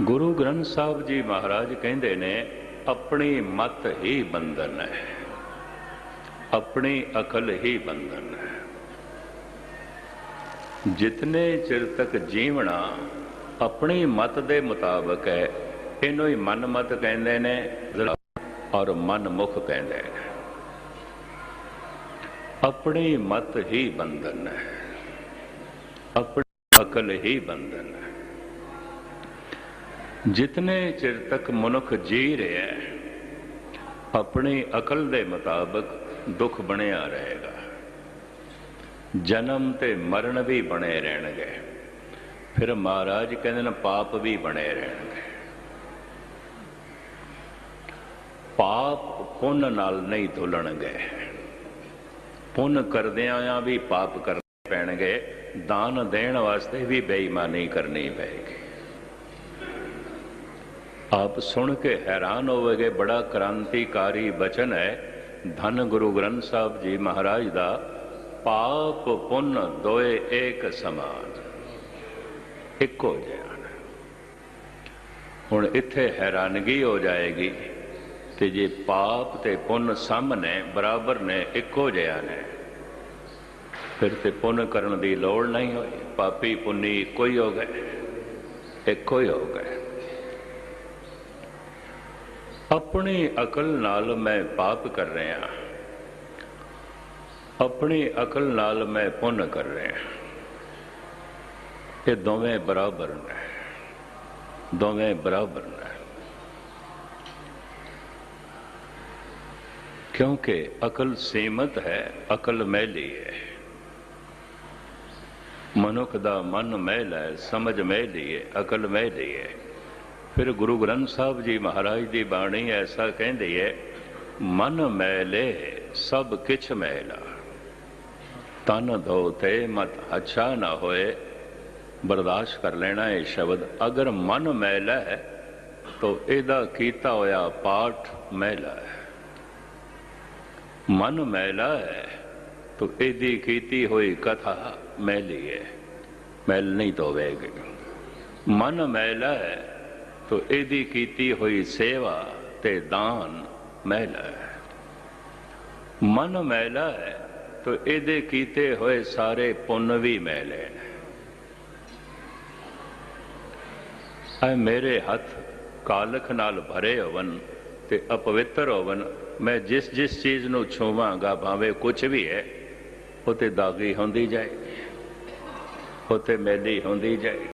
ਗੁਰੂ ਗ੍ਰੰਥ ਸਾਹਿਬ ਜੀ ਮਹਾਰਾਜ ਕਹਿੰਦੇ ਨੇ, ਆਪਣੀ ਮਤ ਹੀ ਬੰਧਨ ਹੈ। ਆਪਣੀ ਅਕਲ ਹੀ ਬੰਧਨ ਹੈ। ਜਿਤਨੇ ਚਿਰ ਤੱਕ ਜੀਵਣਾ ਆਪਣੀ ਮਤ ਦੇ ਮੁਤਾਬਕ ਹੈ, ਇਹਨੂੰ ਹੀ ਮਨ ਮਤ ਕਹਿੰਦੇ ਨੇ ਔਰ ਮਨ ਮੁਖ ਕਹਿੰਦੇ ਨੇ। ਆਪਣੀ ਮਤ ਹੀ ਬੰਧਨ ਹੈ। ਆਪਣੀ ਅਕਲ ਹੀ ਬੰਧਨ ਹੈ। ਜਿਤਨੇ ਚਿਰ ਤੱਕ ਮਨੁੱਖ ਜੀ ਰਿਹਾ ਹੈ ਆਪਣੀ ਅਕਲ ਦੇ ਮੁਤਾਬਕ ਦੁੱਖ ਬਣਿਆ ਰਹੇਗਾ ਜਨਮ ਤੇ ਮਰਨ ਵੀ ਬਣੇ ਰਹਿਣਗੇ ਫਿਰ ਮਹਾਰਾਜ ਕਹਿੰਦੇ ਨੇ ਪਾਪ ਵੀ ਬਣੇ ਰਹਿਣਗੇ ਪਾਪ ਪੁੰਨ ਨਾਲ ਨਹੀਂ ਧੁਲਣਗੇ ਪੁੰਨ ਕਰਦਿਆਂ ਆ ਵੀ ਪਾਪ ਕਰਨੇ ਪੈਣਗੇ ਦਾਨ ਦੇਣ ਵਾਸਤੇ ਵੀ ਬੇਈਮਾਨੀ ਕਰਨੀ ਪਏਗੀ ਆਪ ਸੁਣ ਕੇ ਹੈਰਾਨ ਹੋਵੇਗੇ, ਬੜਾ ਕ੍ਰਾਂਤੀਕਾਰੀ ਬਚਨ ਹੈ। ਧੰਨ ਗੁਰੂ ਗ੍ਰੰਥ ਸਾਹਿਬ ਜੀ ਮਹਾਰਾਜ ਦਾ, ਪਾਪ ਪੁੰਨ ਦੋਏ ਏਕ ਸਮਾਨ ਇੱਕੋ ਜਿਹਾ। ਹੁਣ ਇੱਥੇ ਹੈਰਾਨਗੀ ਹੋ ਜਾਏਗੀ ਤੇ ਜੇ ਪਾਪ ਤੇ ਪੁੰਨ ਸਾਹਮਣੇ, ਬਰਾਬਰ ਨੇ, ਇੱਕੋ ਜਿਹਾ ਨੇ, ਫਿਰ ਤੇ ਪੁੰਨ ਕਰਨ ਦੀ ਲੋੜ ਨਹੀਂ ਹੋਈ। ਪਾਪੀ ਪੁੰਨੀ ਇੱਕੋ ਹੀ ਹੋ ਗਏ, ਇੱਕੋ ਹੀ ਹੋ ਗਏ। ਆਪਣੀ ਅਕਲ ਨਾਲ ਮੈਂ ਪਾਪ ਕਰ ਰਿਹਾ ਆਪਣੀ ਅਕਲ ਨਾਲ ਮੈਂ ਪੁੰਨ ਕਰ ਰਿਹਾ ਇਹ ਦੋਵੇਂ ਬਰਾਬਰ ਨੇ। ਦੋਵੇਂ ਬਰਾਬਰ ਨੇ। ਕਿਉਂਕਿ ਅਕਲ ਸੀਮਤ ਹੈ, ਅਕਲ ਮੈਲੀ ਹੈ। ਮਨੁੱਖ ਦਾ ਮਨ ਮੈਲ ਹੈ, ਸਮਝ ਮੈਲੀ ਹੈ, ਅਕਲ ਮੈਲੀ ਹੈ। ਫਿਰ ਗੁਰੂ ਗ੍ਰੰਥ ਸਾਹਿਬ ਜੀ ਮਹਾਰਾਜ ਦੀ ਬਾਣੀ ਐਸਾ ਕਹਿੰਦੀ ਹੈ ਮਨ ਮੈਲੇ ਸਭ ਕਿਛ ਮੈਲਾ। ਤਨ ਧੋਤੇ ਮਤ ਅੱਛਾ ਨਾ ਹੋਏ। ਬਰਦਾਸ਼ਤ ਕਰ ਲੈਣਾ ਇਹ ਸ਼ਬਦ। ਅਗਰ ਮਨ ਮੈਲਾ ਹੈ, ਤਾਂ ਇਹਦਾ ਕੀਤਾ ਹੋਇਆ ਪਾਠ ਮੈਲਾ ਹੈ। ਮਨ ਮੈਲਾ ਹੈ, ਤਾਂ ਇਹਦੀ ਕੀਤੀ ਹੋਈ ਕਥਾ ਮੈਲੀ ਹੈ। ਮੈਲ ਨਹੀਂ ਧੋਵੇਗੀ। ਮਨ ਮੈਲਾ ਹੈ ਤੋ ਇਹਦੀ ਕੀਤੀ ਹੋਈ ਸੇਵਾ ਤੇ ਦਾਨ ਮਹਿਲਾ ਹੈ ਮਨ ਮਹਿਲਾ ਹੈ ਤੋ ਇਹਦੇ ਕੀਤੇ ਹੋਏ ਸਾਰੇ ਪੁੰਨ ਵੀ ਮੈਲੇ ਨੇ ਐ ਮੇਰੇ ਹੱਥ ਕਾਲਖ ਨਾਲ ਭਰੇ ਹੋਵਨ ਤੇ ਅਪਵਿੱਤਰ ਹੋਵਨ। ਮੈਂ ਜਿਸ ਜਿਸ ਚੀਜ਼ ਨੂੰ ਛੂਵਾਂਗਾ, ਭਾਵੇਂ ਕੁਝ ਵੀ ਹੈ, ਉਹ ਤੇ ਦਾਗੀ ਹੁੰਦੀ ਜਾਏ ਉਹ ਤੇ ਮੈਲੀ ਹੁੰਦੀ ਜਾਏ